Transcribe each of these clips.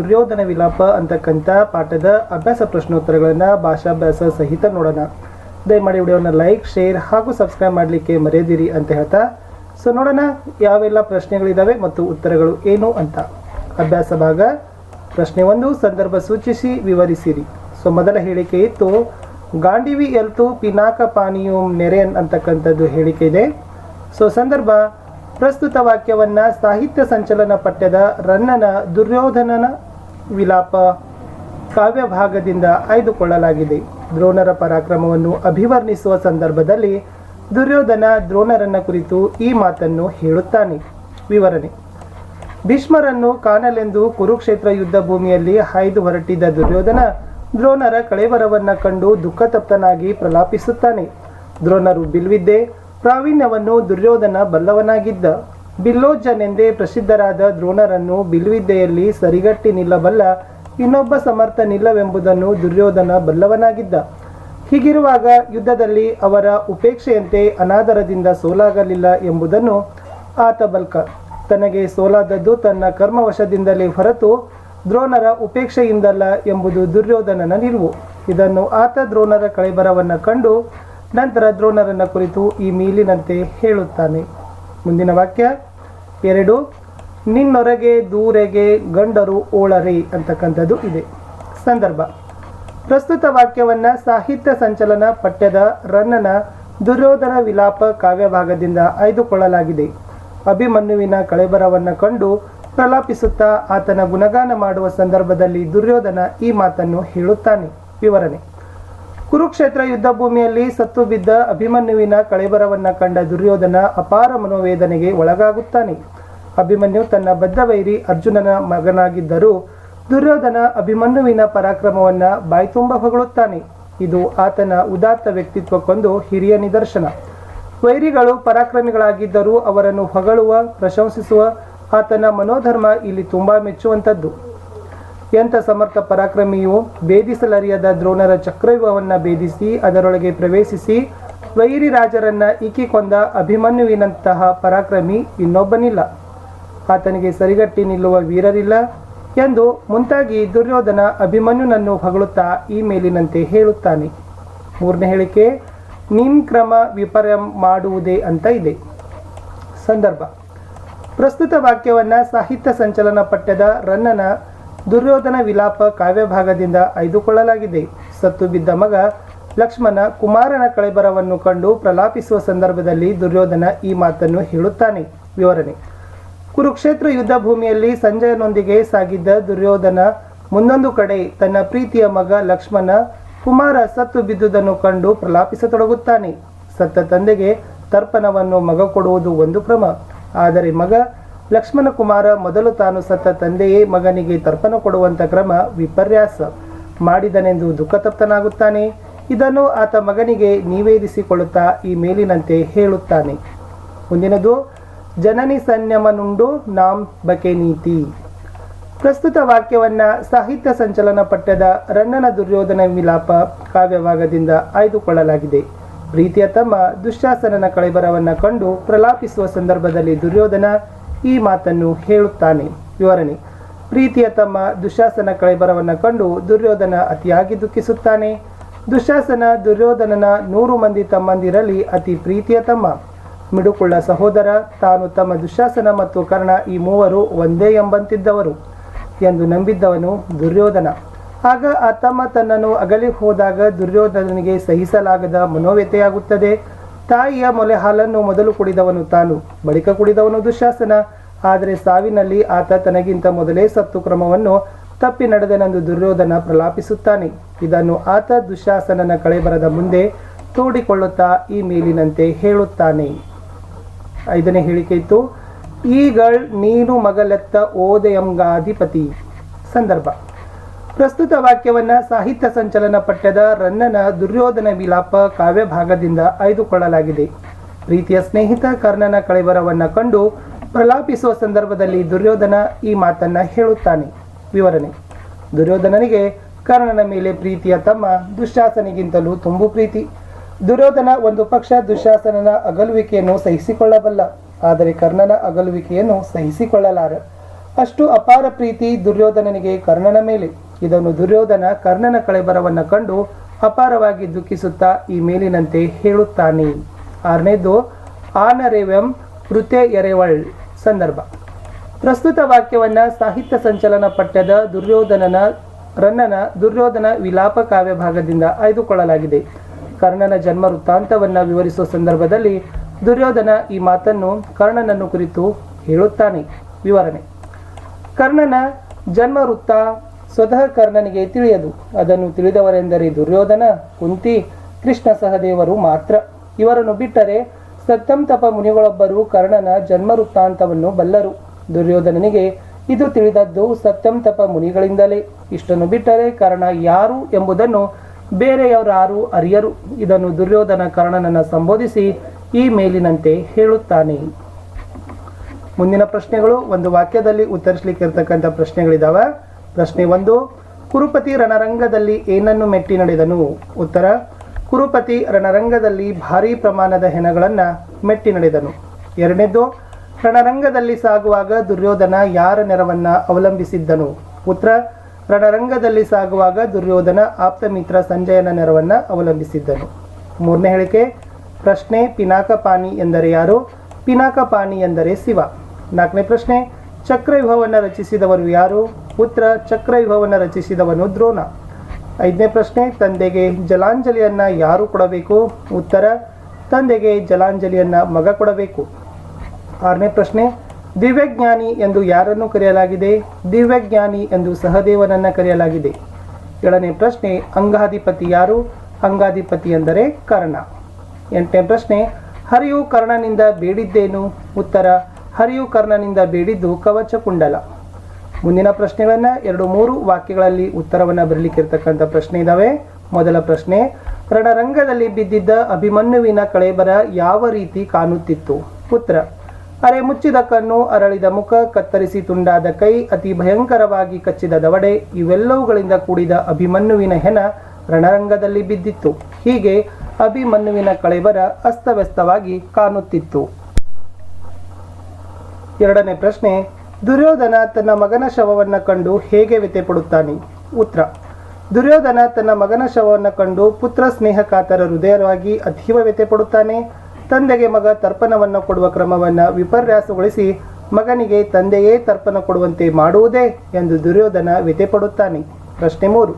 ದುರ್ಯೋಧನ ವಿಲಾಪ ಅಂತಕ್ಕಂಥ ಪಾಠದ ಅಭ್ಯಾಸ ಪ್ರಶ್ನೋತ್ತರಗಳನ್ನು ಭಾಷಾಭ್ಯಾಸ ಸಹಿತ ನೋಡೋಣ. ದಯಮಾಡಿ ವಿಡಿಯೋನ ಲೈಕ್, ಶೇರ್ ಹಾಗೂ ಸಬ್ಸ್ಕ್ರೈಬ್ ಮಾಡಲಿಕ್ಕೆ ಮರೆಯದಿರಿ ಅಂತ ಹೇಳ್ತಾ, ಸೊ ನೋಡೋಣ ಯಾವೆಲ್ಲ ಪ್ರಶ್ನೆಗಳಿದ್ದಾವೆ ಮತ್ತು ಉತ್ತರಗಳು ಏನು ಅಂತ. ಅಭ್ಯಾಸ ಭಾಗ, ಪ್ರಶ್ನೆ ಒಂದು, ಸಂದರ್ಭ ಸೂಚಿಸಿ, ವಿವರಿಸಿರಿ. ಸೊ ಮೊದಲ ಹೇಳಿಕೆ ಇತ್ತು, ಗಾಂಡಿವಿ ಎಲ್ತು ಪಿನಾಕ ಪಾನೀಯು ನೆರೆನ್ ಅಂತಕ್ಕಂಥದ್ದು ಹೇಳಿಕೆ ಇದೆ. ಸೊ ಸಂದರ್ಭ, ಪ್ರಸ್ತುತ ವಾಕ್ಯವನ್ನ ಸಾಹಿತ್ಯ ಸಂಚಲನ ಪಠ್ಯದ ರನ್ನನ ದುರ್ಯೋಧನನ ವಿಲಾಪ ಕಾವ್ಯ ಭಾಗದಿಂದ ಆಯ್ದುಕೊಳ್ಳಲಾಗಿದೆ. ದ್ರೋಣರ ಪರಾಕ್ರಮವನ್ನು ಅಭಿವರ್ಣಿಸುವ ಸಂದರ್ಭದಲ್ಲಿ ದುರ್ಯೋಧನ ದ್ರೋಣರನ್ನ ಕುರಿತು ಈ ಮಾತನ್ನು ಹೇಳುತ್ತಾನೆ. ವಿವರಣೆ. ಭೀಷ್ಮರನ್ನು ಕಾಣಲೆಂದು ಕುರುಕ್ಷೇತ್ರ ಯುದ್ಧ ಭೂಮಿಯಲ್ಲಿ ಹಾಯ್ದು ಹೊರಟಿದ್ದ ದುರ್ಯೋಧನ ದ್ರೋಣರ ಕಳೇವರವನ್ನು ಕಂಡು ದುಃಖತಪ್ತನಾಗಿ ಪ್ರಲಾಪಿಸುತ್ತಾನೆ. ದ್ರೋಣರು ಬಿಲ್ವಿದ್ದೆ ಪ್ರಾವೀಣ್ಯವನ್ನು ದುರ್ಯೋಧನ ಬಲ್ಲವನಾಗಿದ್ದ. ಬಿಲ್ಲೋಜ್ಜನೆಂದೇ ಪ್ರಸಿದ್ಧರಾದ ದ್ರೋಣರನ್ನು ಬಿಲ್ವಿದ್ಯೆಯಲ್ಲಿ ಸರಿಗಟ್ಟಿ ನಿಲ್ಲಬಲ್ಲ ಇನ್ನೊಬ್ಬ ಸಮರ್ಥನಿಲ್ಲವೆಂಬುದನ್ನು ದುರ್ಯೋಧನ ಬಲ್ಲವನಾಗಿದ್ದ. ಹೀಗಿರುವಾಗ ಯುದ್ಧದಲ್ಲಿ ಅವರ ಉಪೇಕ್ಷೆಯಂತೆ ಅನಾದರದಿಂದ ಸೋಲಾಗಲಿಲ್ಲ ಎಂಬುದನ್ನು ಆತ ಬಲ್ಕ. ತನಗೆ ಸೋಲಾದದ್ದು ತನ್ನ ಕರ್ಮವಶದಿಂದಲೇ ಹೊರತು ದ್ರೋಣರ ಉಪೇಕ್ಷೆಯಿಂದಲ್ಲ ಎಂಬುದು ದುರ್ಯೋಧನನ ನಿಲುವು. ಇದನ್ನು ಆತ ದ್ರೋಣರ ಕಳೆಬರವನ್ನು ಕಂಡು ನಂತರ ದ್ರೋಣರನ್ನ ಕುರಿತು ಈ ಮೀಲಿನಂತೆ ಹೇಳುತ್ತಾನೆ. ಮುಂದಿನ ವಾಕ್ಯ. ಎರಡು, ನಿನ್ನೊರಗೆ ದೂರೆಗೆ ಗಂಡರು ಓಳರಿ ಅಂತಕ್ಕಂಥದ್ದು ಇದೆ. ಸಂದರ್ಭ. ಪ್ರಸ್ತುತ ವಾಕ್ಯವನ್ನು ಸಾಹಿತ್ಯ ಸಂಚಲನ ಪಠ್ಯದ ರನ್ನನ ದುರ್ಯೋಧನ ವಿಲಾಪ ಕಾವ್ಯಭಾಗದಿಂದ ಆಯ್ದುಕೊಳ್ಳಲಾಗಿದೆ. ಅಭಿಮನ್ಯುವಿನ ಕಳೆಬರವನ್ನು ಕಂಡು ಪ್ರಲಾಪಿಸುತ್ತಾ ಆತನ ಗುಣಗಾನ ಮಾಡುವ ಸಂದರ್ಭದಲ್ಲಿ ದುರ್ಯೋಧನ ಈ ಮಾತನ್ನು ಹೇಳುತ್ತಾನೆ. ವಿವರಣೆ. ಕುರುಕ್ಷೇತ್ರ ಯುದ್ಧ ಭೂಮಿಯಲ್ಲಿ ಸತ್ತು ಬಿದ್ದ ಅಭಿಮನ್ಯುವಿನ ಕಳೆಬರವನ್ನ ಕಂಡ ದುರ್ಯೋಧನ ಅಪಾರ ಮನೋವೇದನೆಗೆ ಒಳಗಾಗುತ್ತಾನೆ. ಅಭಿಮನ್ಯು ತನ್ನ ಬದ್ಧ ವೈರಿ ಅರ್ಜುನನ ಮಗನಾಗಿದ್ದರೂ ದುರ್ಯೋಧನ ಅಭಿಮನ್ಯುವಿನ ಪರಾಕ್ರಮವನ್ನ ಬಾಯ್ತುಂಬ ಹೊಗಳುತ್ತಾನೆ. ಇದು ಆತನ ಉದಾತ್ತ ವ್ಯಕ್ತಿತ್ವಕ್ಕೊಂದು ಹಿರಿಯ ನಿದರ್ಶನ. ವೈರಿಗಳು ಪರಾಕ್ರಮಿಗಳಾಗಿದ್ದರೂ ಅವರನ್ನು ಹೊಗಳುವ, ಪ್ರಶಂಸಿಸುವ ಆತನ ಮನೋಧರ್ಮ ಇಲ್ಲಿ ತುಂಬಾ ಮೆಚ್ಚುವಂಥದ್ದು. ಎಂಥ ಸಮರ್ಥ ಪರಾಕ್ರಮಿಯು ಭೇದಿಸಲರಿಯದ ದ್ರೋಣರ ಚಕ್ರವ್ಯೂಹವನ್ನು ಭೇದಿಸಿ ಅದರೊಳಗೆ ಪ್ರವೇಶಿಸಿ ವೈರಿ ರಾಜರನ್ನ ಈಕಿಕೊಂದ ಅಭಿಮನ್ಯುವಿನಂತಹ ಪರಾಕ್ರಮಿ ಇನ್ನೊಬ್ಬನಿಲ್ಲ. ಆತನಿಗೆ ಸರಿಗಟ್ಟಿ ನಿಲ್ಲುವ ವೀರರಿಲ್ಲ ಎಂದು ಮುಂತಾಗಿ ದುರ್ಯೋಧನ ಅಭಿಮನ್ಯುನನ್ನು ಹೊಗಳುತ್ತಾ ಈ ಮೇಲಿನಂತೆ ಹೇಳುತ್ತಾನೆ. ಮೂರನೇ ಹೇಳಿಕೆ, ನಿಮ್ ಕ್ರಮ ವಿಪರ್ಯ ಮಾಡುವುದೇ ಅಂತ ಇದೆ. ಸಂದರ್ಭ. ಪ್ರಸ್ತುತ ವಾಕ್ಯವನ್ನ ಸಾಹಿತ್ಯ ಸಂಚಲನ ಪಠ್ಯದ ರನ್ನನ ದುರ್ಯೋಧನ ವಿಲಾಪ ಕಾವ್ಯ ಭಾಗದಿಂದ ಆಯ್ದುಕೊಳ್ಳಲಾಗಿದೆ ಸತ್ತು ಬಿದ್ದ ಮಗ ಲಕ್ಷ್ಮಣ ಕುಮಾರನ ಕಳೆಬರವನ್ನು ಕಂಡು ಪ್ರಲಾಪಿಸುವ ಸಂದರ್ಭದಲ್ಲಿ ದುರ್ಯೋಧನ ಈ ಮಾತನ್ನು ಹೇಳುತ್ತಾನೆ. ವಿವರಣೆ. ಕುರುಕ್ಷೇತ್ರ ಯುದ್ಧ ಭೂಮಿಯಲ್ಲಿ ಸಂಜಯನೊಂದಿಗೆ ಸಾಗಿದ್ದ ದುರ್ಯೋಧನ ಮುಂದೊಂದು ಕಡೆ ತನ್ನ ಪ್ರೀತಿಯ ಮಗ ಲಕ್ಷ್ಮಣ ಕುಮಾರ ಸತ್ತು ಬಿದ್ದುದನ್ನು ಕಂಡು ಪ್ರಲಾಪಿಸತೊಡಗುತ್ತಾನೆ. ಸತ್ತ ತಂದೆಗೆ ತರ್ಪಣವನ್ನು ಮಗ ಕೊಡುವುದು ಒಂದು ಕ್ರಮ. ಆದರೆ ಮಗ ಲಕ್ಷ್ಮಣ ಕುಮಾರ ಮೊದಲು ತಾನು ಸತ್ತ ತಂದೆಯೇ ಮಗನಿಗೆ ತರ್ಪಣ ಕೊಡುವಂತ ಕ್ರಮ ವಿಪರ್ಯಾಸ ಮಾಡಿದನೆಂದು ದುಃಖತಪ್ತನಾಗುತ್ತಾನೆ. ಇದನ್ನು ಆತ ಮಗನಿಗೆ ನಿವೇದಿಸಿಕೊಳ್ಳುತ್ತಾ ಈ ಮೇಲಿನಂತೆ ಹೇಳುತ್ತಾನೆ. ಮುಂದಿನದು, ಜನನಿ ಸಂಯಮನುಂಡು ನಾಮ್ ಬಕೆ ನೀತಿ. ಪ್ರಸ್ತುತ ವಾಕ್ಯವನ್ನ ಸಾಹಿತ್ಯ ಸಂಚಲನ ಪಠ್ಯದ ರಣ್ಣನ ದುರ್ಯೋಧನ ವಿಲಾಪ ಕಾವ್ಯಭಾಗದಿಂದ ಆಯ್ದುಕೊಳ್ಳಲಾಗಿದೆ. ಪ್ರೀತಿಯ ತಮ್ಮ ದುಶ್ಯಾಸನನ ಕಳೆಬರವನ್ನ ಕಂಡು ಪ್ರಲಾಪಿಸುವ ಸಂದರ್ಭದಲ್ಲಿ ದುರ್ಯೋಧನ ಈ ಮಾತನ್ನು ಹೇಳುತ್ತಾನೆ. ವಿವರಣೆ. ಪ್ರೀತಿಯ ತಮ್ಮ ದುಶಾಸನ ಕಳೆಬರವನ್ನು ಕಂಡು ದುರ್ಯೋಧನ ಅತಿಯಾಗಿ ದುಃಖಿಸುತ್ತಾನೆ. ದುಶಾಸನ ದುರ್ಯೋಧನನ ನೂರು ಮಂದಿ ತಮ್ಮಂದಿರಲ್ಲಿ ಅತಿ ಪ್ರೀತಿಯ ತಮ್ಮ. ಮಿಡುಕುಳ್ಳ ಸಹೋದರ, ತಾನು ತಮ್ಮ ದುಶಾಸನ ಮತ್ತು ಕರ್ಣ ಈ ಮೂವರು ಒಂದೇ ಎಂಬಂತಿದ್ದವರು ಎಂದು ನಂಬಿದ್ದವನು ದುರ್ಯೋಧನ. ಆಗ ಆ ತಮ್ಮ ತನ್ನನ್ನು ಅಗಲಿ ಹೋದಾಗ ದುರ್ಯೋಧನನಿಗೆ ಸಹಿಸಲಾಗದ ಮನೋವ್ಯತೆಯಾಗುತ್ತದೆ ತಾಯಿಯ ಮೊಲೆ ಹಾಲನ್ನು ಮೊದಲು ಕುಡಿದವನು ತಾನು, ಬಳಿಕ ಕುಡಿದವನು ದುಶಾಸನ. ಆದರೆ ಸಾವಿನಲ್ಲಿ ಆತ ತನಗಿಂತ ಮೊದಲೇ ಸತ್ತು ಕ್ರಮವನ್ನು ತಪ್ಪಿ ನಡೆದನೆಂದು ದುರ್ಯೋಧನ ಪ್ರಲಾಪಿಸುತ್ತಾನೆ. ಇದನ್ನು ಆತ ದುಶಾಸನನ ಕಳೆಬರದ ಮುಂದೆ ತೋಡಿಕೊಳ್ಳುತ್ತಾ ಈ ಮೇಲಿನಂತೆ ಹೇಳುತ್ತಾನೆ. ಐದನೇ ಹೇಳಿಕೆ ಇತ್ತು, ಈಗಳ್ ನೀನು ಮಗಲೆತ್ತ ಓದಯಂಗಾಧಿಪತಿ. ಸಂದರ್ಭ. ಪ್ರಸ್ತುತ ವಾಕ್ಯವನ್ನ ಸಾಹಿತ್ಯ ಸಂಚಲನ ಪಠ್ಯದ ರನ್ನನ ದುರ್ಯೋಧನ ವಿಲಾಪ ಕಾವ್ಯ ಭಾಗದಿಂದ ಆಯ್ದುಕೊಳ್ಳಲಾಗಿದೆ. ಪ್ರೀತಿಯ ಸ್ನೇಹಿತ ಕರ್ಣನ ಕಳೆಬರವನ್ನ ಕಂಡು ಪ್ರಲಾಪಿಸುವ ಸಂದರ್ಭದಲ್ಲಿ ದುರ್ಯೋಧನ ಈ ಮಾತನ್ನ ಹೇಳುತ್ತಾನೆ. ವಿವರಣೆ. ದುರ್ಯೋಧನನಿಗೆ ಕರ್ಣನ ಮೇಲೆ ಪ್ರೀತಿಯ ತಮ್ಮ ದುಶಾಸನಿಗಿಂತಲೂ ತುಂಬು ಪ್ರೀತಿ. ದುರ್ಯೋಧನ ಒಂದು ಪಕ್ಷ ದುಶಾಸನನ ಅಗಲುವಿಕೆಯನ್ನು ಸಹಿಸಿಕೊಳ್ಳಬಲ್ಲ. ಆದರೆ ಕರ್ಣನ ಅಗಲುವಿಕೆಯನ್ನು ಸಹಿಸಿಕೊಳ್ಳಲಾರ ಅಷ್ಟು ಅಪಾರ ಪ್ರೀತಿ ದುರ್ಯೋಧನನಿಗೆ ಕರ್ಣನ ಮೇಲೆ. ಇದನ್ನು ದುರ್ಯೋಧನ ಕರ್ಣನ ಕಳೆಬರವನ್ನು ಕಂಡು ಅಪಾರವಾಗಿ ದುಃಖಿಸುತ್ತಾ ಈ ಮೇಲಿನಂತೆ ಹೇಳುತ್ತಾನೆ. ಆರನೇದು, ಆನರೆವೆಂ ವೃತೆ ಎರೆವಳ್ ಸಂದರ್ಭ. ಪ್ರಸ್ತುತ ವಾಕ್ಯವನ್ನ ಸಾಹಿತ್ಯ ಸಂಚಲನ ಪಠ್ಯದ ದುರ್ಯೋಧನನ, ರನ್ನನ ದುರ್ಯೋಧನ ವಿಲಾಪ ಕಾವ್ಯ ಭಾಗದಿಂದ ಆಯ್ದುಕೊಳ್ಳಲಾಗಿದೆ. ಕರ್ಣನ ಜನ್ಮ ವೃತ್ತಾಂತವನ್ನು ವಿವರಿಸುವ ಸಂದರ್ಭದಲ್ಲಿ ದುರ್ಯೋಧನ ಈ ಮಾತನ್ನು ಕರ್ಣನನ್ನು ಕುರಿತು ಹೇಳುತ್ತಾನೆ. ವಿವರಣೆ. ಕರ್ಣನ ಜನ್ಮ ವೃತ್ತ ಸ್ವತಃ ಕರ್ಣನಿಗೆ ತಿಳಿಯದು. ಅದನ್ನು ತಿಳಿದವರೆಂದರೆ ದುರ್ಯೋಧನ, ಕುಂತಿ, ಕೃಷ್ಣ ಸಹದೇವರು ಮಾತ್ರ. ಇವರನ್ನು ಬಿಟ್ಟರೆ ಸತ್ತಂತಪ ಮುನಿಗಳೊಬ್ಬರು ಕರ್ಣನ ಜನ್ಮ ವೃತ್ತಾಂತವನ್ನು ಬಲ್ಲರು. ದುರ್ಯೋಧನನಿಗೆ ಇದು ತಿಳಿದದ್ದು ಸತ್ಯಂತಪ ಮುನಿಗಳಿಂದಲೇ. ಇಷ್ಟನ್ನು ಬಿಟ್ಟರೆ ಕರ್ಣ ಯಾರು ಎಂಬುದನ್ನು ಬೇರೆಯವರಾರು ಅರಿಯರು. ಇದನ್ನು ದುರ್ಯೋಧನ ಕರ್ಣನನ್ನು ಸಂಬೋಧಿಸಿ ಈ ಮೇಲಿನಂತೆ ಹೇಳುತ್ತಾನೆ. ಮುಂದಿನ ಪ್ರಶ್ನೆಗಳು ಒಂದು ವಾಕ್ಯದಲ್ಲಿ ಉತ್ತರಿಸಲಿಕ್ಕೆ ಇರತಕ್ಕಂಥ ಪ್ರಶ್ನೆಗಳಿದಾವೆ. ಪ್ರಶ್ನೆ ಒಂದು, ಕುರುಪತಿ ರಣರಂಗದಲ್ಲಿ ಏನನ್ನು ಮೆಟ್ಟಿ ನಡೆದನು? ಉತ್ತರ, ಕುರುಪತಿ ರಣರಂಗದಲ್ಲಿ ಭಾರೀ ಪ್ರಮಾಣದ ಹೆಣಗಳನ್ನು ಮೆಟ್ಟಿ ನಡೆದನು. ಎರಡನೇದು, ರಣರಂಗದಲ್ಲಿ ಸಾಗುವಾಗ ದುರ್ಯೋಧನ ಯಾರ ನೆರವನ್ನು ಅವಲಂಬಿಸಿದ್ದನು? ಉತ್ತರ, ರಣರಂಗದಲ್ಲಿ ಸಾಗುವಾಗ ದುರ್ಯೋಧನ ಆಪ್ತ ಮಿತ್ರ ಸಂಜಯನ ನೆರವನ್ನು ಅವಲಂಬಿಸಿದ್ದನು. ಮೂರನೇ ಹೇಳಿಕೆ, ಪ್ರಶ್ನೆ ಪಿನಾಕಪಾನಿ ಎಂದರೆ ಯಾರು? ಪಿನಾಕಪಾನಿ ಎಂದರೆ ಶಿವ. ನಾಲ್ಕನೇ ಪ್ರಶ್ನೆ, ಚಕ್ರವ್ಯೂಹವನ್ನು ರಚಿಸಿದವರು ಯಾರು? ಉತ್ತರ, ಚಕ್ರವ್ಯೂಹವನ್ನು ರಚಿಸಿದವನು ದ್ರೋಣ. ಐದನೇ ಪ್ರಶ್ನೆ, ತಂದೆಗೆ ಜಲಾಂಜಲಿಯನ್ನು ಯಾರು ಕೊಡಬೇಕು? ಉತ್ತರ, ತಂದೆಗೆ ಜಲಾಂಜಲಿಯನ್ನು ಮಗ ಕೊಡಬೇಕು. ಆರನೇ ಪ್ರಶ್ನೆ, ದಿವ್ಯಜ್ಞಾನಿ ಎಂದು ಯಾರನ್ನು ಕರೆಯಲಾಗಿದೆ? ದಿವ್ಯಜ್ಞಾನಿ ಎಂದು ಸಹದೇವನನ್ನು ಕರೆಯಲಾಗಿದೆ. ಏಳನೇ ಪ್ರಶ್ನೆ, ಅಂಗಾಧಿಪತಿ ಯಾರು? ಅಂಗಾಧಿಪತಿ ಎಂದರೆ ಕರ್ಣ. ಎಂಟನೇ ಪ್ರಶ್ನೆ, ಹರಿಯು ಕರ್ಣನಿಂದ ಬೇಡಿದ್ದೇನು? ಉತ್ತರ ಹರಿಯು ಕರ್ಣನಿಂದ ಬೇಡಿದ್ದು ಕವಚ ಕುಂಡಲ. ಮುಂದಿನ ಪ್ರಶ್ನೆಗಳನ್ನ ಎರಡು ಮೂರು ವಾಕ್ಯಗಳಲ್ಲಿ ಉತ್ತರವನ್ನ ಬರಲಿಕ್ಕಿರ್ತಕ್ಕಂಥ ಪ್ರಶ್ನೆ ಇದಾವೆ. ಮೊದಲ ಪ್ರಶ್ನೆ, ರಣರಂಗದಲ್ಲಿ ಬಿದ್ದಿದ್ದ ಅಭಿಮನ್ಯುವಿನ ಕಳೆಬರ ಯಾವ ರೀತಿ ಕಾಣುತ್ತಿತ್ತು? ಪುತ್ರ ಅರೆ ಮುಚ್ಚಿದ ಕಣ್ಣು, ಅರಳಿದ ಮುಖ, ಕತ್ತರಿಸಿ ತುಂಡಾದ ಕೈ, ಅತಿ ಭಯಂಕರವಾಗಿ ಕಚ್ಚಿದ ದವಡೆ, ಇವೆಲ್ಲವುಗಳಿಂದ ಕೂಡಿದ ಅಭಿಮನ್ಯುವಿನ ಹೆಣ ರಣರಂಗದಲ್ಲಿ ಬಿದ್ದಿತ್ತು. ಹೀಗೆ ಅಭಿಮನ್ಯುವಿನ ಕಳೆಬರ ಅಸ್ತವ್ಯಸ್ತವಾಗಿ ಕಾಣುತ್ತಿತ್ತು. ಎರಡನೇ ಪ್ರಶ್ನೆ, ದುರ್ಯೋಧನ ತನ್ನ ಮಗನ ಶವವನ್ನು ಕಂಡು ಹೇಗೆ ವ್ಯಥೆಪಡುತ್ತಾನೆ? ಉತ್ತರ, ದುರ್ಯೋಧನ ತನ್ನ ಮಗನ ಶವವನ್ನು ಕಂಡು ಪುತ್ರ ಸ್ನೇಹ ಕಾತರ ಹೃದಯವಾಗಿ ಅತೀವ ವ್ಯಥೆಪಡುತ್ತಾನೆ. ತಂದೆಗೆ ಮಗ ತರ್ಪಣವನ್ನು ಕೊಡುವ ಕ್ರಮವನ್ನು ವಿಪರ್ಯಾಸಗೊಳಿಸಿ ಮಗನಿಗೆ ತಂದೆಯೇ ತರ್ಪಣ ಕೊಡುವಂತೆ ಮಾಡುವುದೇ? ಎಂದು ದುರ್ಯೋಧನ ವ್ಯಥೆಪಡುತ್ತಾನೆ. ಪ್ರಶ್ನೆ ಮೂರು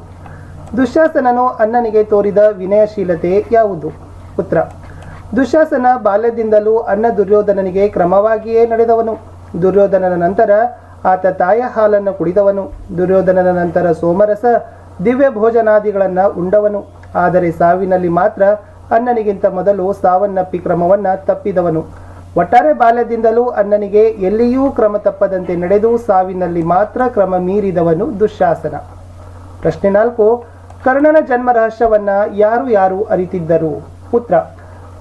ದುಶ್ಯಾಸನನು ಅಣ್ಣನಿಗೆ ತೋರಿದ ವಿನಯಶೀಲತೆ ಯಾವುದು? ಉತ್ತರ ದುಶ್ಯಾಸನ ಬಾಲ್ಯದಿಂದಲೂ ಅನ್ನ ದುರ್ಯೋಧನನಿಗೆ ಕ್ರಮವಾಗಿಯೇ ನಡೆದವನು. ದುರ್ಯೋಧನನ ನಂತರ ಆತ ತಾಯ ಹಾಲನ್ನು ಕುಡಿದವನು. ದುರ್ಯೋಧನನ ನಂತರ ಸೋಮರಸ ದಿವ್ಯ ಭೋಜನಾದಿಗಳನ್ನು ಉಂಡವನು. ಆದರೆ ಸಾವಿನಲ್ಲಿ ಮಾತ್ರ ಅಣ್ಣನಿಗಿಂತ ಮೊದಲು ಸಾವನ್ನಪ್ಪಿ ಕ್ರಮವನ್ನ ತಪ್ಪಿದವನು. ಒಟ್ಟಾರೆ ಬಾಲ್ಯದಿಂದಲೂ ಅಣ್ಣನಿಗೆ ಎಲ್ಲಿಯೂ ಕ್ರಮ ತಪ್ಪದಂತೆ ನಡೆದು ಸಾವಿನಲ್ಲಿ ಮಾತ್ರ ಕ್ರಮ ಮೀರಿದವನು ದುಶ್ಯಾಸನ ಪ್ರಶ್ನೆ ನಾಲ್ಕು, ಕರ್ಣನ ಜನ್ಮ ರಹಸ್ಯವನ್ನ ಯಾರು ಯಾರು ಅರಿತಿದ್ದರು? ಉತ್ತರ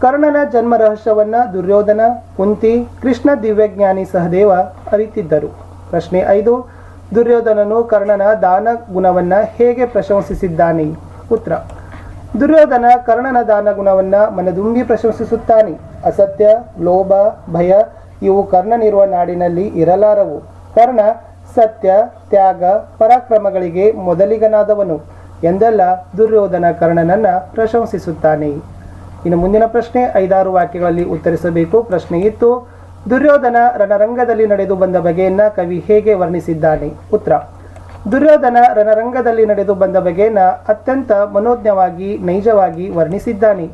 ಕರ್ಣನ ಜನ್ಮ ರಹಸ್ಯವನ್ನ ದುರ್ಯೋಧನ, ಕುಂತಿ, ಕೃಷ್ಣ ದಿವ್ಯಜ್ಞಾನಿ ಸಹದೇವ ಅರಿತಿದ್ದರು. ಪ್ರಶ್ನೆ ಐದು, ದುರ್ಯೋಧನನು ಕರ್ಣನ ದಾನ ಗುಣವನ್ನ ಹೇಗೆ ಪ್ರಶಂಸಿಸಿದ್ದಾನೆ? ಉತ್ತರ, ದುರ್ಯೋಧನ ಕರ್ಣನ ದಾನ ಗುಣವನ್ನ ಮನದುಂಬಿ ಪ್ರಶಂಸಿಸುತ್ತಾನೆ. ಅಸತ್ಯ, ಲೋಭ, ಭಯ ಇವು ಕರ್ಣನಿರುವ ನಾಡಿನಲ್ಲಿ ಇರಲಾರವು. ಕರ್ಣ ಸತ್ಯ, ತ್ಯಾಗ, ಪರಾಕ್ರಮಗಳಿಗೆ ಮೊದಲಿಗನಾದವನು. ಎಂದೆಲ್ಲ ದುರ್ಯೋಧನ ಕರ್ಣನನ್ನ ಪ್ರಶಂಸಿಸುತ್ತಾನೆ? ಇನ್ನು ಮುಂದಿನ ಪ್ರಶ್ನೆ, ಐದಾರು ವಾಕ್ಯಗಳಲ್ಲಿ ಉತ್ತರಿಸಬೇಕು. ಪ್ರಶ್ನೆ ಇತ್ತು, ದುರ್ಯೋಧನ ರಣರಂಗದಲ್ಲಿ ನಡೆದು ಬಂದ ಬಗೆಯನ್ನ ಕವಿ ಹೇಗೆ ವರ್ಣಿಸಿದ್ದಾನೆ? ಉತ್ತರ, ದುರ್ಯೋಧನ ರಣರಂಗದಲ್ಲಿ ನಡೆದು ಬಂದ ಬಗೆಯನ್ನ ಅತ್ಯಂತ ಮನೋಜ್ಞವಾಗಿ, ನೈಜವಾಗಿ ವರ್ಣಿಸಿದ್ದಾನೆ.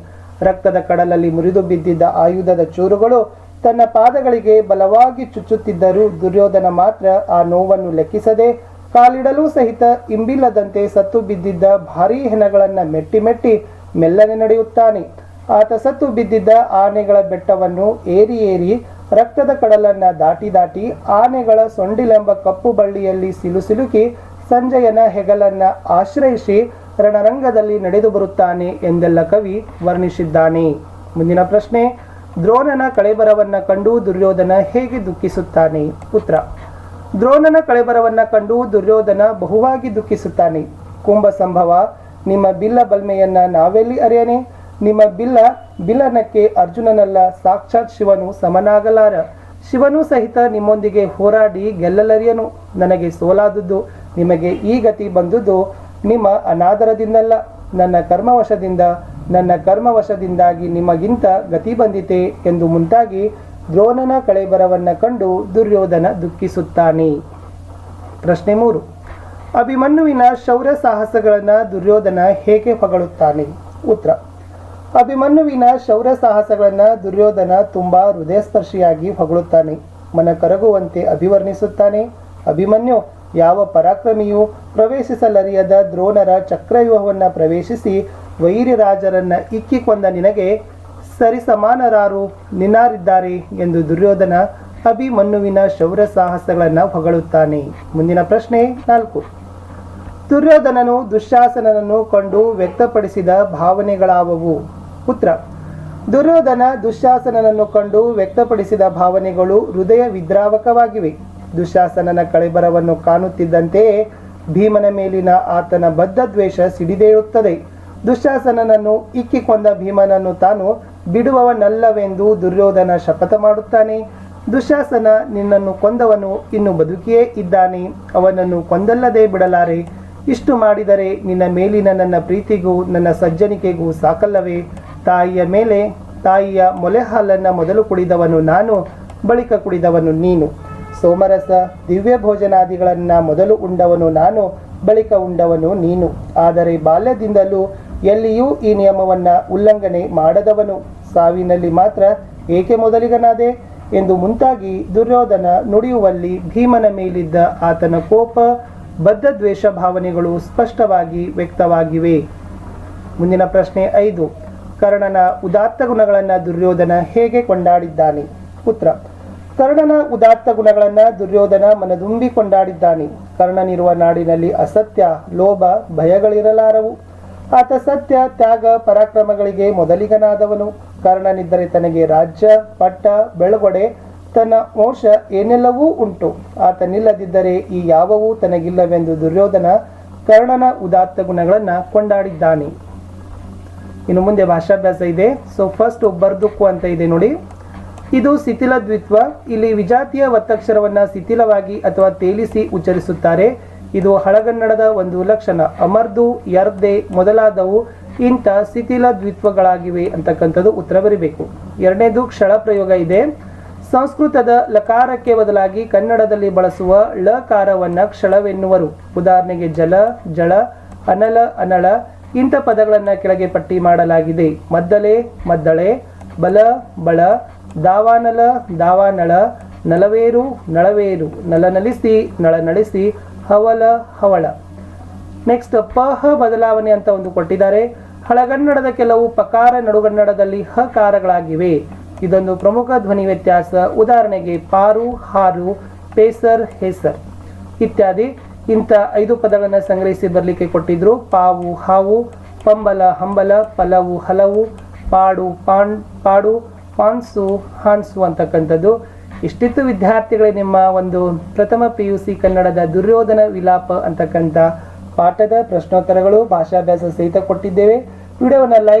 ರಕ್ತದ ಕಡಲಲ್ಲಿ ಮುರಿದು ಬಿದ್ದಿದ್ದ ಆಯುಧದ ಚೂರುಗಳು ತನ್ನ ಪಾದಗಳಿಗೆ ಬಲವಾಗಿ ಚುಚ್ಚುತ್ತಿದ್ದರೂ ದುರ್ಯೋಧನ ಮಾತ್ರ ಆ ನೋವನ್ನು ಲೆಕ್ಕಿಸದೆ, ಕಾಲಿಡಲು ಸಹಿತ ಇಂಬಿಲ್ಲದಂತೆ ಸತ್ತು ಬಿದ್ದಿದ್ದ ಭಾರೀ ಹೆನಗಳನ್ನು ಮೆಟ್ಟಿ ಮೆಟ್ಟಿ ಮೆಲ್ಲನೆ ನಡೆಯುತ್ತಾನೆ. ಆತ ಸತ್ತು ಬಿದ್ದಿದ್ದ ಆನೆಗಳ ಬೆಟ್ಟವನ್ನು ಏರಿ ಏರಿ ರಕ್ತದ ಕಡಲನ್ನ ದಾಟಿ ದಾಟಿ ಆನೆಗಳ ಸೊಂಡಿಲೆಂಬ ಕಪ್ಪು ಬಳ್ಳಿಯಲ್ಲಿ ಸಿಲುಸಿಲುಕಿ ಸಂಜಯನ ಹೆಗಲನ್ನ ಆಶ್ರಯಿಸಿ ರಣರಂಗದಲ್ಲಿ ನಡೆದು ಬರುತ್ತಾನೆ ಎಂದೆಲ್ಲ ಕವಿ ವರ್ಣಿಸಿದ್ದಾನೆ. ಮುಂದಿನ ಪ್ರಶ್ನೆ, ದ್ರೋಣನ ಕಳೆಬರವನ್ನ ಕಂಡು ದುರ್ಯೋಧನ ಹೇಗೆ ದುಃಖಿಸುತ್ತಾನೆ? ಪುತ್ರ ದ್ರೋಣನ ಕಳೆಬರವನ್ನ ಕಂಡು ದುರ್ಯೋಧನ ಬಹುವಾಗಿ ದುಃಖಿಸುತ್ತಾನೆ. ಕುಂಭ ಸಂಭವ, ನಿಮ್ಮ ಬಿಲ್ಲ ಬಲ್ಮೆಯನ್ನ ನಾವೆಲ್ಲಿ ಅರಿಯನೆ? ನಿಮ್ಮ ಬಿಲ್ಲ, ಬಿಲ್ಲನಕ್ಕೆ ಅರ್ಜುನನಲ್ಲ, ಸಾಕ್ಷಾತ್ ಶಿವನು ಸಮನಾಗಲಾರ. ಶಿವನು ಸಹಿತ ನಿಮ್ಮೊಂದಿಗೆ ಹೋರಾಡಿ ಗೆಲ್ಲಲರಿಯನು. ನನಗೆ ಸೋಲಾದುದು ನಿಮಗೆ ಈ ಗತಿ ಬಂದುದು ನಿಮ್ಮ ಅನಾದರದಿಂದಲ್ಲ. ನನ್ನ ಕರ್ಮವಶದಿಂದ, ನನ್ನ ಕರ್ಮವಶದಿಂದಾಗಿ ನಿಮಗಿಂತ ಗತಿ ಬಂದಿತೆ ಎಂದು ಮುಂತಾಗಿ ದ್ರೋಣನ ಕಳೆಬರವನ್ನ ಕಂಡು ದುರ್ಯೋಧನ ದುಃಖಿಸುತ್ತಾನೆ. ಪ್ರಶ್ನೆ ಮೂರು. ಅಭಿಮನ್ಯುವಿನ ಶೌರ್ಯ ಸಾಹಸಗಳನ್ನು ದುರ್ಯೋಧನ ಹೇಗೆ ಹೊಗಳುತ್ತಾನೆ? ಉತ್ತರ. ಅಭಿಮನ್ಯುವಿನ ಶೌರ್ಯ ಸಾಹಸಗಳನ್ನು ದುರ್ಯೋಧನ ತುಂಬಾ ಹೃದಯಸ್ಪರ್ಶಿಯಾಗಿ ಹೊಗಳುತ್ತಾನೆ. ಮನ ಕರಗುವಂತೆ ಅಭಿವರ್ಣಿಸುತ್ತಾನೆ. ಅಭಿಮನ್ಯು ಯಾವ ಪರಾಕ್ರಮಿಯು ಪ್ರವೇಶಿಸಲರಿಯದ ದ್ರೋಣರ ಚಕ್ರವ್ಯೂಹವನ್ನು ಪ್ರವೇಶಿಸಿ ವೈರಿ ರಾಜರನ್ನ ಇಕ್ಕಿಕೊಂದ ನಿನಗೆ ಸರಿಸಮಾನರಾರು ನಿನ್ನಾರಿದ್ದಾರೆ ಎಂದು ದುರ್ಯೋಧನ ಅಭಿಮನ್ಯುವಿನ ಶೌರ್ಯ ಸಾಹಸಗಳನ್ನು ಹೊಗಳುತ್ತಾನೆ. ಮುಂದಿನ ಪ್ರಶ್ನೆ ನಾಲ್ಕು. ದುರ್ಯೋಧನನು ದುಶ್ಯಾಸನನನ್ನು ಕಂಡು ವ್ಯಕ್ತಪಡಿಸಿದ ಭಾವನೆಗಳಾವವು. ಪುತ್ರ ದುರ್ಯೋಧನ ದುಶ್ಯಾಸನನನ್ನು ಕಂಡು ವ್ಯಕ್ತಪಡಿಸಿದ ಭಾವನೆಗಳು ಹೃದಯ ವಿದ್ರಾವಕವಾಗಿವೆ. ದುಶ್ಯಾಸನನ ಕಳೆಬರವನ್ನು ಕಾಣುತ್ತಿದ್ದಂತೆಯೇ ಭೀಮನ ಮೇಲಿನ ಆತನ ಬದ್ಧ ದ್ವೇಷ ಸಿಡಿದೇಳುತ್ತದೆ. ದುಶ್ಯಾಸನನನ್ನು ಇಕ್ಕಿಕೊಂಡ ಭೀಮನನ್ನು ತಾನು ಬಿಡುವವನಲ್ಲವೆಂದು ದುರ್ಯೋಧನ ಶಪಥ ಮಾಡುತ್ತಾನೆ. ದುಶ್ಯಾಸನ ನಿನ್ನನ್ನು ಕೊಂದವನು ಇನ್ನು ಬದುಕಿಯೇ ಇದ್ದಾನೆ. ಅವನನ್ನು ಕೊಂದಲ್ಲದೆ ಬಿಡಲಾರೆ. ಇಷ್ಟು ಮಾಡಿದರೆ ನಿನ್ನ ಮೇಲಿನ ನನ್ನ ಪ್ರೀತಿಗೂ, ನನ್ನ ಸಜ್ಜನಿಕೆಗೂ ಸಾಕಲ್ಲವೇ? ತಾಯಿಯ ಮೇಲೆ ತಾಯಿಯ ಮೊಲೆ ಹಾಲನ್ನು ಮೊದಲು ಕುಡಿದವನು ನಾನು, ಬಳಿಕ ಕುಡಿದವನು ನೀನು. ಸೋಮರಸ ದಿವ್ಯ ಭೋಜನಾದಿಗಳನ್ನು ಮೊದಲು ಉಂಡವನು ನಾನು, ಬಳಿಕ ಉಂಡವನು ನೀನು. ಆದರೆ ಬಾಲ್ಯದಿಂದಲೂ ಎಲ್ಲಿಯೂ ಈ ನಿಯಮವನ್ನು ಉಲ್ಲಂಘನೆ ಮಾಡದವನು. ಸಾವಿನಲ್ಲಿ ಮಾತ್ರ ಏಕೆ ಮೊದಲಿಗನಾದೆ? ಎಂದು ಮುಂತಾಗಿ ದುರ್ಯೋಧನ ನುಡಿಯುವಲ್ಲಿ ಭೀಮನ ಮೇಲಿದ್ದ ಆತನ ಕೋಪ ಬದ್ಧ ದ್ವೇಷ ಭಾವನೆಗಳು ಸ್ಪಷ್ಟವಾಗಿ ವ್ಯಕ್ತವಾಗಿವೆ. ಮುಂದಿನ ಪ್ರಶ್ನೆ ಐದು. ಕರ್ಣನ ಉದಾತ್ತ ಗುಣಗಳನ್ನು ದುರ್ಯೋಧನ ಹೇಗೆ ಕೊಂಡಾಡಿದ್ದಾನೆ? ಉತ್ತರ. ಕರ್ಣನ ಉದಾತ್ತ ಗುಣಗಳನ್ನು ದುರ್ಯೋಧನ ಮನದುಂಬಿ ಕೊಂಡಾಡಿದ್ದಾನೆ. ಕರ್ಣನಿರುವ ನಾಡಿನಲ್ಲಿ ಅಸತ್ಯ, ಲೋಭ, ಭಯಗಳಿರಲಾರವು. ಆತ ಸತ್ಯ, ತ್ಯಾಗ, ಪರಾಕ್ರಮಗಳಿಗೆ ಮೊದಲಿಗನಾದವನು. ಕರ್ಣನಿದ್ದರೆ ತನಗೆ ರಾಜ್ಯ, ಪಟ್ಟ, ಬೆಳಗೊಡೆ ತನ್ನ ವಂಶ ಏನೆಲ್ಲವೂ ಉಂಟು. ಆತನಿಲ್ಲದಿದ್ದರೆ ಈ ಯಾವವೂ ತನಗಿಲ್ಲವೆಂದು ದುರ್ಯೋಧನ ಕರ್ಣನ ಉದಾತ್ತ ಗುಣಗಳನ್ನು ಕೊಂಡಾಡಿದ್ದಾನೆ. ಇನ್ನು ಮುಂದೆ ಭಾಷಾಭ್ಯಾಸ ಇದೆ. ಸೊ ಫಸ್ಟ್ ಬರ್ದುಕ್ಕು ಅಂತ ಇದೆ ನೋಡಿ. ಇದು ಶಿಥಿಲ ದ್ವಿತ್ವ. ಇಲ್ಲಿ ವಿಜಾತಿಯ ಒತ್ತಕ್ಷರವನ್ನ ಶಿಥಿಲವಾಗಿ ಅಥವಾ ತೇಲಿಸಿ ಉಚ್ಚರಿಸುತ್ತಾರೆ. ಇದು ಹಳಗನ್ನಡದ ಒಂದು ಲಕ್ಷಣ. ಅಮರ್ದು, ಯರ್ದೆ ಮೊದಲಾದವು ಇಂಥ ಶಿಥಿಲ ದ್ವಿತ್ವಗಳಾಗಿವೆ ಅಂತಕ್ಕಂಥದ್ದು ಉತ್ತರ ಬರಿಬೇಕು. ಎರಡನೇದು ಕ್ಷಳ ಪ್ರಯೋಗ ಇದೆ. ಸಂಸ್ಕೃತದ ಲಕಾರಕ್ಕೆ ಬದಲಾಗಿ ಕನ್ನಡದಲ್ಲಿ ಬಳಸುವ ಕಾರವನ್ನು ಕ್ಷಳವೆನ್ನುವರು. ಉದಾಹರಣೆಗೆ ಜಲ, ಜಳ, ಅನಲ, ಅನಳ ಇಂಥ ಪದಗಳನ್ನು ಕೆಳಗೆ ಪಟ್ಟಿ ಮಾಡಲಾಗಿದೆ. ಮದ್ದಲೆ, ಮದ್ದಳೆ, ಬಲ, ಬಳ, ದಾವಾನಲ, ದಾವಾನಳ, ನಲವೇರು, ನಳವೇರು, ನಲನಲಿಸಿ, ನಳನಳಿಸಿ, ಹವಲ, ಹವಳ. ನೆಕ್ಸ್ಟ್ ಪಹ ಬದಲಾವಣೆ ಅಂತ ಒಂದು ಕೊಟ್ಟಿದ್ದಾರೆ. ಹಳಗನ್ನಡದ ಕೆಲವು ಪಕಾರ ನಡುಗನ್ನಡದಲ್ಲಿ ಹಕಾರಗಳಾಗಿವೆ ಇದೊಂದು ಪ್ರಮುಖ ಧ್ವನಿ ವ್ಯತ್ಯಾಸ ಉದಾಹರಣೆಗೆ ಪಾರು, ಹಾರು, ಪೇಸರ್, ಹೆಸರ್ ಇತ್ಯಾದಿ. ಇಂಥ ಐದು ಪದಗಳನ್ನು ಸಂಗ್ರಹಿಸಿ ಬರಲಿಕ್ಕೆ ಕೊಟ್ಟಿದ್ರು. ಪಾವು, ಹಾವು, ಪಂಬಲ, ಹಂಬಲ, ಪಲವು, ಹಲವು, ಪಾಡು ಪಾಣ್ ಪಾಡು, ಪಾನ್ಸು, ಹಾನ್ಸು ಅಂತಕ್ಕಂಥದ್ದು. ಇಷ್ಟಿತ್ತು ವಿದ್ಯಾರ್ಥಿಗಳೇ ನಿಮ್ಮ ಒಂದು ಪ್ರಥಮ ಪಿ ಯು ಸಿ ಕನ್ನಡದ ದುರ್ಯೋಧನ ವಿಲಾಪ ಅಂತಕ್ಕಂಥ ಪಾಠದ ಪ್ರಶ್ನೋತ್ತರಗಳು ಭಾಷಾಭ್ಯಾಸ ಸಹಿತ ಕೊಟ್ಟಿದ್ದೇವೆ. ವಿಡಿಯೋವನ್ನು ಲೈಕ್